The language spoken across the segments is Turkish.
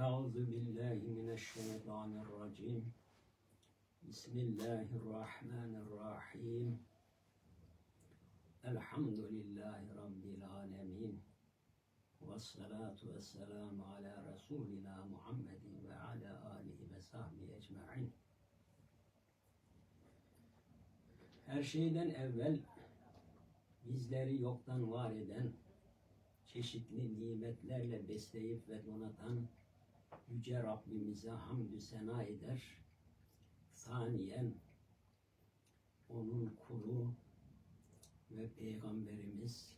Euzu billahi mineşşeytanirracim. Bismillahirrahmanirrahim. Elhamdülillahi Rabbil alemin. Ve salatu ve selamu ala Resulina Muhammedin ve ala alihi ve sahbihi ecma'in. Her şeyden evvel bizleri yoktan var eden, çeşitli nimetlerle besleyip ve donatan Yüce Rabbimize hamdü sena eder. Saniyen onun kulu ve Peygamberimiz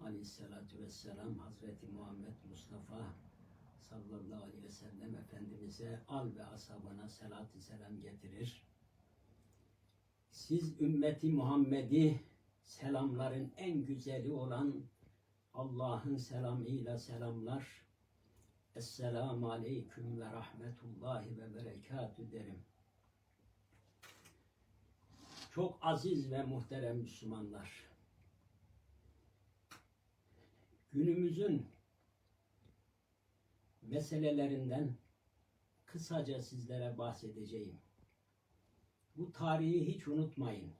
Aleyhisselatü Vesselam Hazreti Muhammed Mustafa sallallahu aleyhi ve sellem Efendimiz'e al ve ashabına selat-ı selam getirir. Siz ümmeti Muhammed'i selamların en güzeli olan Allah'ın selamıyla selamlar. Esselamu aleyküm ve rahmetullahi ve berekatü derim. Çok aziz ve muhterem Müslümanlar. Günümüzün meselelerinden kısaca sizlere bahsedeceğim. Bu tarihi hiç unutmayın.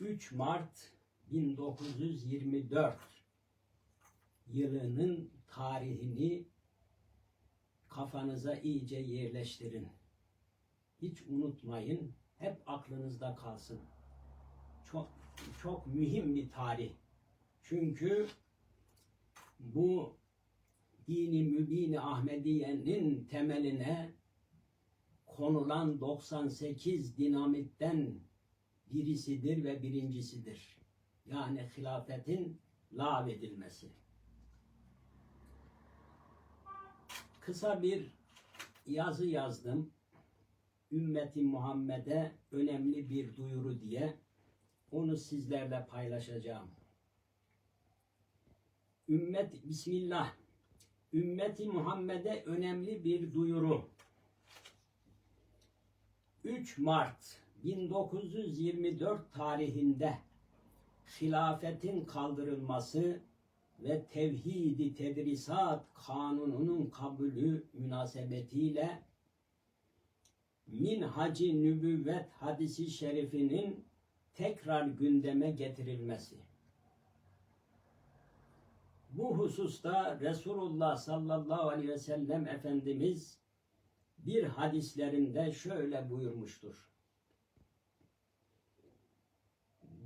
3 Mart 1924 yılının tarihini kafanıza iyice yerleştirin. Hiç unutmayın. Hep aklınızda kalsın. Çok çok mühim bir tarih. Çünkü bu dini mübini Ahmediye'nin temeline konulan 98 dinamitten birisidir ve birincisidir. Yani hilafetin lağvedilmesi. Kısa bir yazı yazdım. Ümmeti Muhammed'e önemli bir duyuru diye onu sizlerle paylaşacağım. Ümmet Bismillah. Ümmeti Muhammed'e önemli bir duyuru. 3 Mart 1924 tarihinde hilafetin kaldırılması ve tevhidi tedrisat kanununun kabulü münasebetiyle Minhaci Nübüvvet hadisi şerifinin tekrar gündeme getirilmesi. Bu hususta Resulullah sallallahu aleyhi ve sellem Efendimiz bir hadislerinde şöyle buyurmuştur.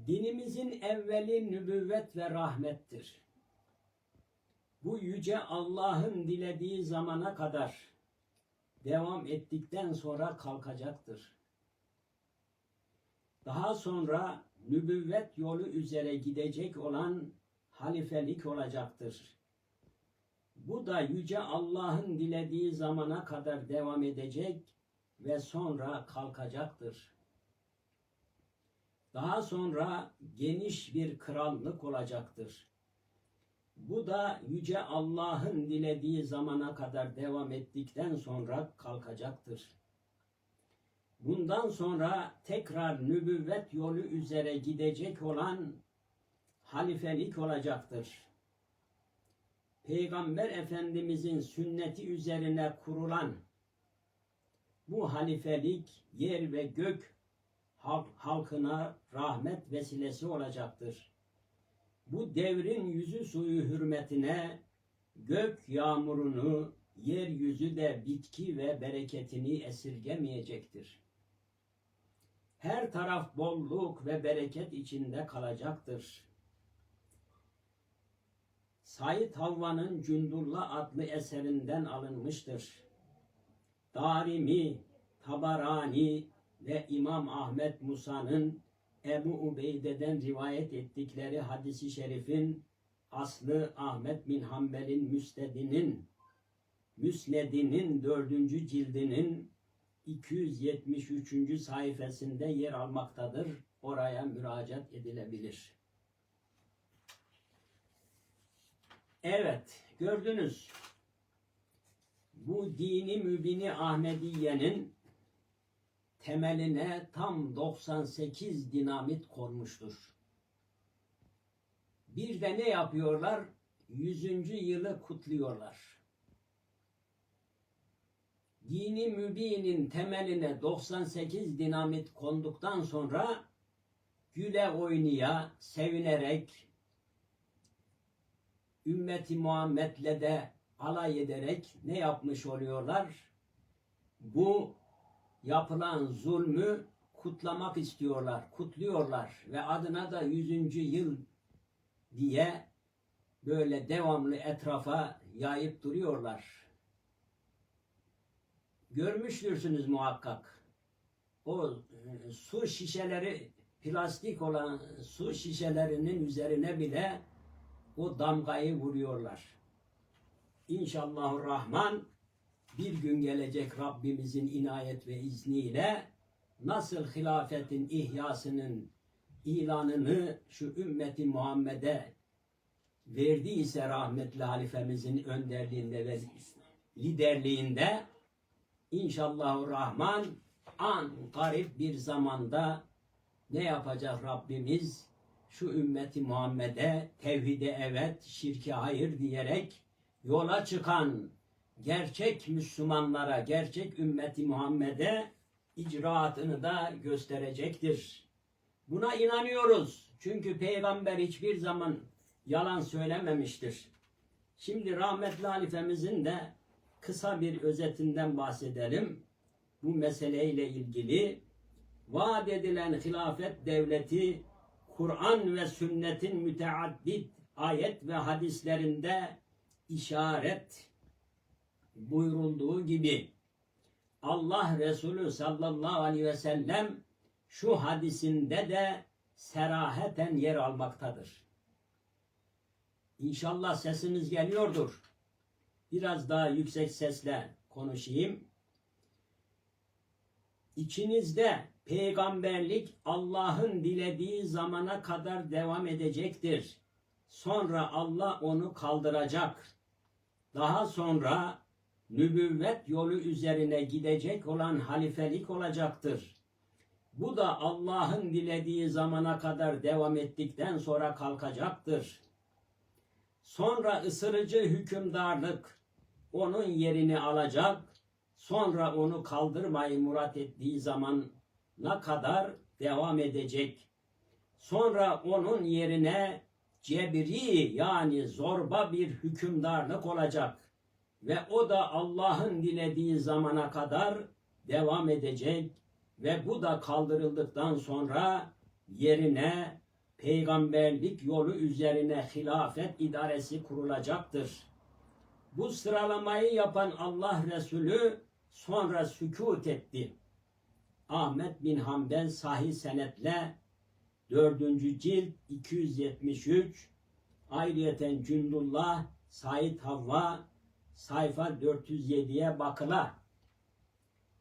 Dinimizin evveli nübüvvet ve rahmettir. Bu yüce Allah'ın dilediği zamana kadar devam ettikten sonra kalkacaktır. Daha sonra nübüvvet yolu üzere gidecek olan halifelik olacaktır. Bu da yüce Allah'ın dilediği zamana kadar devam edecek ve sonra kalkacaktır. Daha sonra geniş bir krallık olacaktır. Bu da yüce Allah'ın dilediği zamana kadar devam ettikten sonra kalkacaktır. Bundan sonra tekrar nübüvvet yolu üzere gidecek olan halifelik olacaktır. Peygamber Efendimizin sünneti üzerine kurulan bu halifelik yer ve gök halkına rahmet vesilesi olacaktır. Bu devrin yüzü suyu hürmetine gök yağmurunu, yeryüzü de bitki ve bereketini esirgemeyecektir. Her taraf bolluk ve bereket içinde kalacaktır. Said Havva'nın Cündullah adlı eserinden alınmıştır. Darimi, Tabarani ve İmam Ahmet Musa'nın Ebu Ubeyde'den rivayet ettikleri hadisi şerifin aslı Ahmet bin Hanbel'in müstedinin Müsnedinin dördüncü cildinin 273. sayfasında yer almaktadır. Oraya müracaat edilebilir. Evet, gördünüz. Bu dini mübini Ahmediye'nin temeline tam 98 dinamit konmuştur. Bir de ne yapıyorlar? 100. yılı kutluyorlar. dini mübinin temeline 98 dinamit konduktan sonra güle oynaya, sevinerek, ümmeti Muhammed'le de alay ederek ne yapmış oluyorlar? Bu yapılan zulmü kutlamak istiyorlar, kutluyorlar ve adına da 100. yıl diye böyle devamlı etrafa yayıp duruyorlar. Görmüştürsünüz muhakkak. O e, su şişeleri plastik olan su şişelerinin üzerine bile o damgayı vuruyorlar. İnşallahü Rahman bir gün gelecek Rabbimizin inayet ve izniyle nasıl hilafetin ihyasının ilanını şu ümmeti Muhammed'e verdiyse rahmetli halifemizin önderliğinde ve liderliğinde inşallahü rahman an garip bir zamanda ne yapacak Rabbimiz? Şu ümmeti Muhammed'e tevhide evet şirke hayır diyerek yola çıkan gerçek Müslümanlara gerçek ümmeti Muhammed'e icraatını da gösterecektir. Buna inanıyoruz. Çünkü peygamber hiçbir zaman yalan söylememiştir. Şimdi rahmetli halifemizin de kısa bir özetinden bahsedelim. Bu meseleyle ilgili vaat edilen hilafet devleti Kur'an ve sünnetin müteaddit ayet ve hadislerinde işaret buyurulduğu gibi Allah Resulü sallallahu aleyhi ve sellem şu hadisinde de seraheten yer almaktadır. İnşallah sesiniz geliyordur. Biraz daha yüksek sesle konuşayım. İçinizde peygamberlik Allah'ın dilediği zamana kadar devam edecektir. Sonra Allah onu kaldıracak. Daha sonra nübüvvet yolu üzerine gidecek olan halifelik olacaktır. Bu da Allah'ın dilediği zamana kadar devam ettikten sonra kalkacaktır. Sonra ısırıcı hükümdarlık onun yerini alacak. Sonra onu kaldırmayı murat ettiği zamana kadar devam edecek. Sonra onun yerine cebri yani zorba bir hükümdarlık olacak. Ve o da Allah'ın dilediği zamana kadar devam edecek. Ve bu da kaldırıldıktan sonra yerine peygamberlik yolu üzerine hilafet idaresi kurulacaktır. Bu sıralamayı yapan Allah Resulü sonra sükut etti. Ahmet bin Hanbel sahih senetle 4. cilt 273 ayrıyeten Cündullah Said Havva sayfa 407'ye bakıla.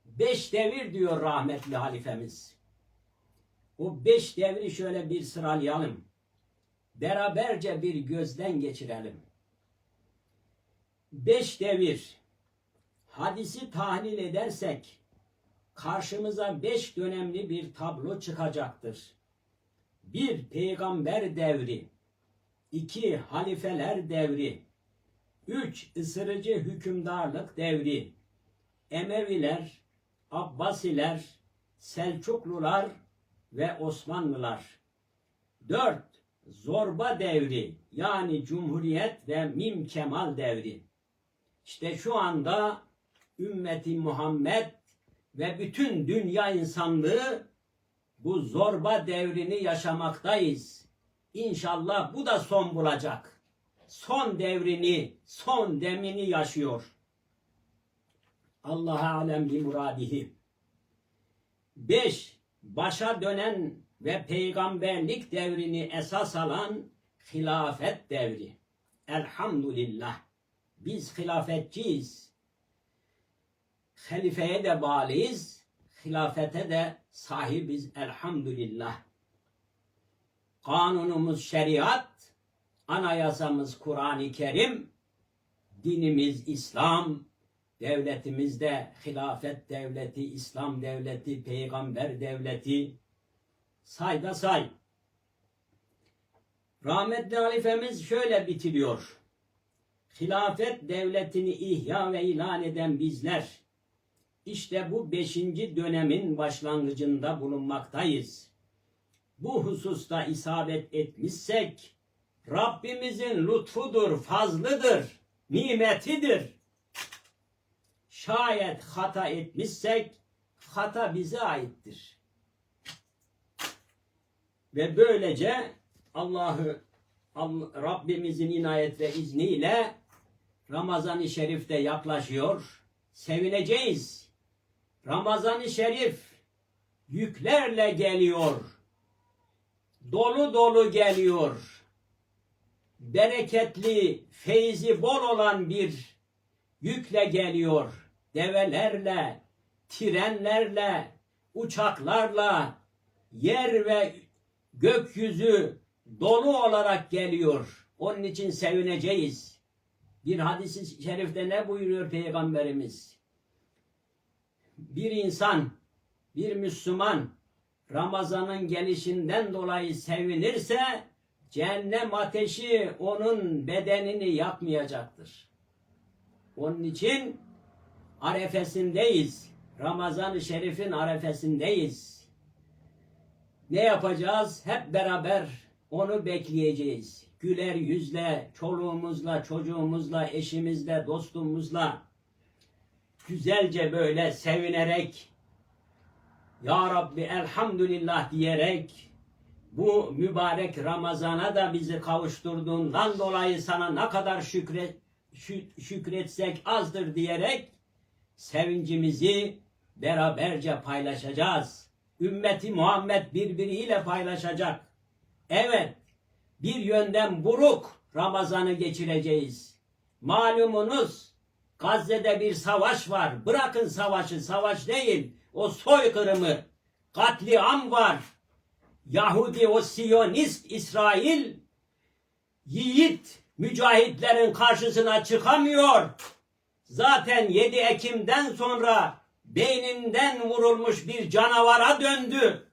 Beş devir diyor rahmetli halifemiz. O beş devri şöyle bir sıralayalım. Beraberce bir gözden geçirelim. Beş devir. Hadisi tahlil edersek karşımıza beş dönemli bir tablo çıkacaktır. Bir peygamber devri, iki halifeler devri, üç ısırıcı hükümdarlık devri, Emeviler, Abbasiler, Selçuklular ve Osmanlılar. Dört, zorba devri yani Cumhuriyet ve Mim Kemal devri. İşte şu anda ümmeti Muhammed ve bütün dünya insanlığı bu zorba devrini yaşamaktayız. İnşallah bu da son bulacak. Son devrini, son demini yaşıyor. Allah alem bi muradihi. Beş, başa dönen ve peygamberlik devrini esas alan hilafet devri. Elhamdülillah. Biz hilafetçiyiz. Halifeye de bağlıyız. Hilafete de sahibiz elhamdülillah. Kanunumuz şeriat, anayasamız Kur'an-ı Kerim, dinimiz İslam, devletimizde hilafet devleti, İslam devleti, peygamber devleti, say da say. Rahmetli halifemiz şöyle bitiriyor. Hilafet devletini ihya ve ilan eden bizler, İşte bu beşinci dönemin başlangıcında bulunmaktayız. Bu hususta isabet etmişsek Rabbimizin lütfudur, fazlıdır, nimetidir. Şayet hata etmişsek hata bize aittir. Ve böylece Allah'ı Allah- Rabbimizin inayet ve izniyle Ramazan-ı Şerif de yaklaşıyor. Sevineceğiz. Ramazan-ı Şerif yüklerle geliyor. Dolu dolu geliyor. Bereketli, feyzi bol olan bir yükle geliyor. Develerle, trenlerle, uçaklarla, yer ve gökyüzü dolu olarak geliyor. Onun için sevineceğiz. Bir hadis-i şerifte ne buyuruyor Peygamberimiz? Bir insan, bir Müslüman Ramazan'ın gelişinden dolayı sevinirse cehennem ateşi onun bedenini yakmayacaktır. Onun için arefesindeyiz. Ramazan-ı Şerif'in arefesindeyiz. Ne yapacağız? Hep beraber onu bekleyeceğiz. Güler yüzle, çoluğumuzla, çocuğumuzla, eşimizle, dostumuzla güzelce böyle sevinerek Ya Rabbi elhamdülillah diyerek bu mübarek Ramazan'a da bizi kavuşturduğundan dolayı sana ne kadar şükret, şü- şükretsek azdır diyerek sevincimizi beraberce paylaşacağız. Ümmeti Muhammed birbiriyle paylaşacak. Evet, bir yönden buruk Ramazan'ı geçireceğiz. Malumunuz Gazze'de bir savaş var. Bırakın savaşı, savaş değil. O soykırımı, katliam var. Yahudi, o Siyonist İsrail yiğit mücahitlerin karşısına çıkamıyor. Zaten 7 Ekim'den sonra beyninden vurulmuş bir canavara döndü.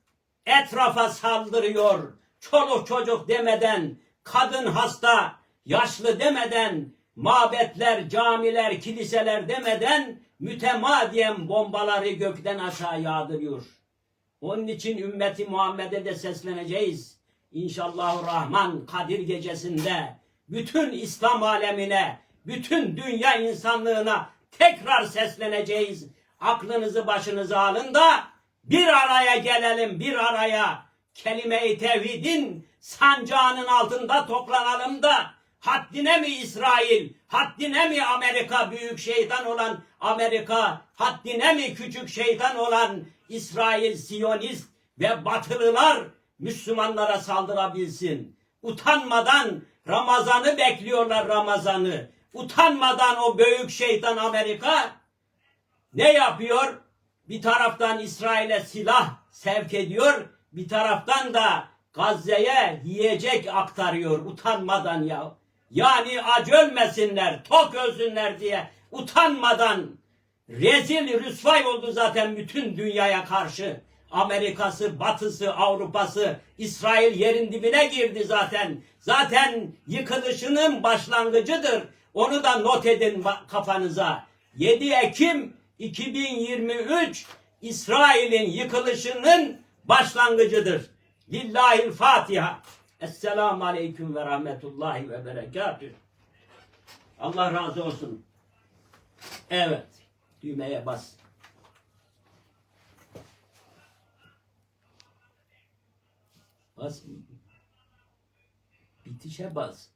Etrafa saldırıyor. Çoluk çocuk demeden, kadın hasta, yaşlı demeden, mabetler, camiler, kiliseler demeden mütemadiyen bombaları gökten aşağı yağdırıyor. Onun için ümmeti Muhammed'e de sesleneceğiz. İnşallah Rahman Kadir gecesinde bütün İslam alemine, bütün dünya insanlığına tekrar sesleneceğiz. Aklınızı başınıza alın da bir araya gelelim, bir araya. Kelime-i tevhidin sancağının altında toplanalım da haddine mi İsrail, haddine mi Amerika büyük şeytan olan Amerika, haddine mi küçük şeytan olan İsrail, Siyonist ve Batılılar Müslümanlara saldırabilsin. Utanmadan Ramazan'ı bekliyorlar Ramazan'ı. Utanmadan o büyük şeytan Amerika ne yapıyor? Bir taraftan İsrail'e silah sevk ediyor, bir taraftan da Gazze'ye yiyecek aktarıyor utanmadan ya. Yani aç ölmesinler, tok ölsünler diye utanmadan rezil rüsvay oldu zaten bütün dünyaya karşı. Amerika'sı, Batı'sı, Avrupa'sı, İsrail yerin dibine girdi zaten. Zaten yıkılışının başlangıcıdır. Onu da not edin kafanıza. 7 Ekim 2023 İsrail'in yıkılışının başlangıcıdır. Lillahil Fatiha. Esselamu Aleyküm ve Rahmetullahi ve Berekatüh. Allah razı olsun. Evet. Düğmeye bas. Bas. Bitişe bas.